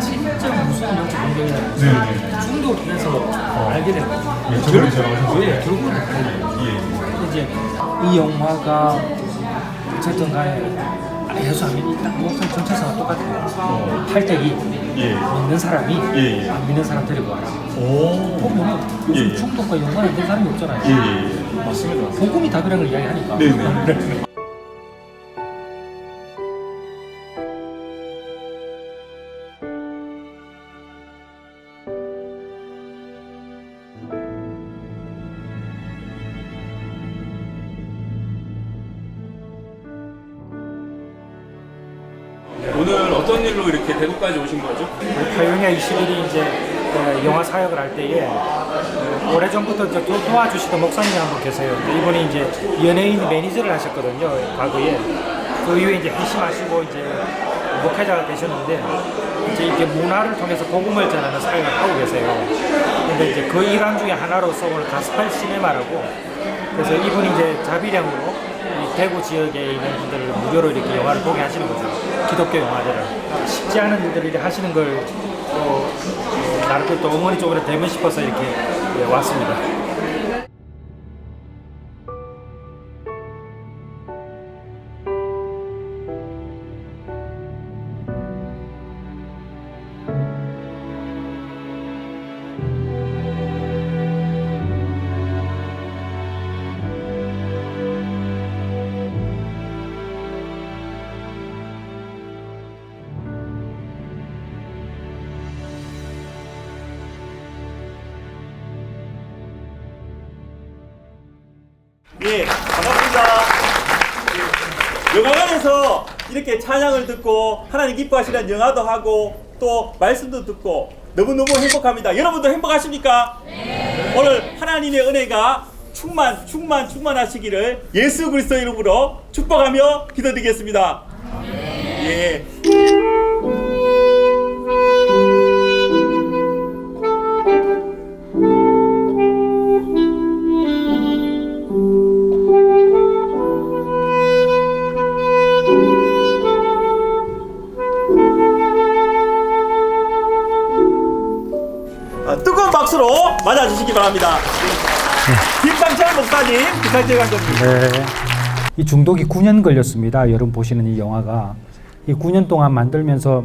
진짜 무슨 영적 공격이라는 네. 중독해서 알게 된 거죠. 예, 저번에 제가 하셨어요. 예, 결국은 그래요. 예. 이제 이 영화가 어쨌든 간에 예수하면 일단 목사 전체사가 똑같아요. 팔때기 예. 믿는 사람이 예, 예. 안 믿는 사람 데리고 와라. 오. 보면은 요즘 예, 예. 중독과 연관이 된 사람이 없잖아요. 예, 예, 예. 맞습니다. 복음이 답이라는 걸 이야기하니까. 네, 네. 오늘 어떤 일로 이렇게 대구까지 오신 거죠? 8月 20일이 이제 어, 영화 사역을 할 때에 어, 오래전부터 도, 도와주시던 목사님이 한 분 계세요. 이분이 이제 연예인 매니저를 하셨거든요, 과거에. 그 이후에 이제 회심하시고 이제 목회자가 되셨는데 이제 이렇게 문화를 통해서 복음을 전하는 사역을 하고 계세요. 근데 이제 그 일환 중에 하나로서 오늘 가스팔 시네마라고 그래서 이분이 이제 자비량으로 이 대구 지역에 있는 분들을 무료로 이렇게 영화를 보게 하시는 거죠. 기독교 영화들을. 쉽지 않은 일들을 하시는 걸 또, 어, 나름대로 또 어머니 쪽으로 되면 싶어서 이렇게 예, 왔습니다. 예, 반갑습니다. 예, 영화관에서 이렇게 찬양을 듣고 하나님 기뻐하시는 영화도 하고 또 말씀도 듣고 너무너무 행복합니다. 여러분도 행복하십니까? 오늘 하나님의 은혜가 충만, 충만, 충만하시기를 예수 그리스도 이름으로 축복하며 기도드리겠습니다. 예. 뜨거운 박수로 맞아주시기 바랍니다. 김상철 목사님, 김상철 감독님. 네. 이 중독이 9년 걸렸습니다. 여러분 보시는 이 영화가 이 9년 동안 만들면서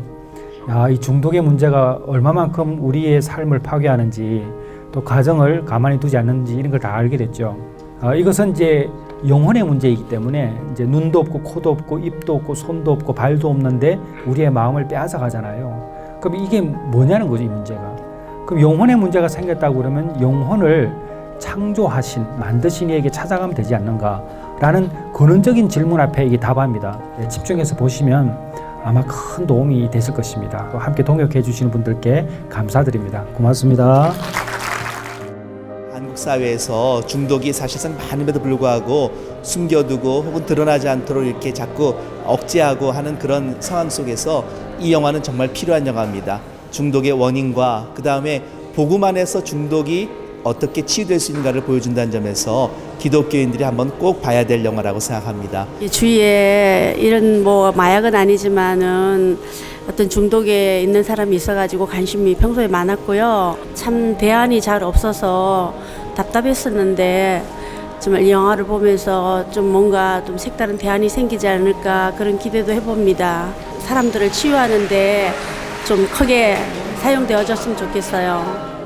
야, 이 중독의 문제가 얼마만큼 우리의 삶을 파괴하는지 또 가정을 가만히 두지 않는지 이런 걸 다 알게 됐죠. 어, 이것은 이제 영혼의 문제이기 때문에 이제 눈도 없고 코도 없고 입도 없고 손도 없고 발도 없는데 우리의 마음을 빼앗아 가잖아요. 그럼 이게 뭐냐는 거죠, 이 문제가. 그럼 영혼의 문제가 생겼다고 그러면 영혼을 창조하신 만드신 이에게 찾아가면 되지 않는가라는 근원적인 질문 앞에 이게 답합니다. 예, 집중해서 보시면 아마 큰 도움이 됐을 것입니다. 또 함께 동역해 주시는 분들께 감사드립니다. 고맙습니다. 한국 사회에서 중독이 사실상 많음에도 불구하고 숨겨두고 혹은 드러나지 않도록 이렇게 자꾸 억제하고 하는 그런 상황 속에서 이 영화는 정말 필요한 영화입니다. 중독의 원인과 그 다음에 복음 안에서 중독이 어떻게 치유될 수 있는가를 보여준다는 점에서 기독교인들이 한번 꼭 봐야 될 영화라고 생각합니다. 이 주위에 이런 뭐 마약은 아니지만은 어떤 중독에 있는 사람이 있어가지고 관심이 평소에 많았고요. 참 대안이 잘 없어서 답답했었는데 정말 이 영화를 보면서 좀 뭔가 좀 색다른 대안이 생기지 않을까 그런 기대도 해봅니다. 사람들을 치유하는데 좀 크게 사용되어졌으면 좋겠어요.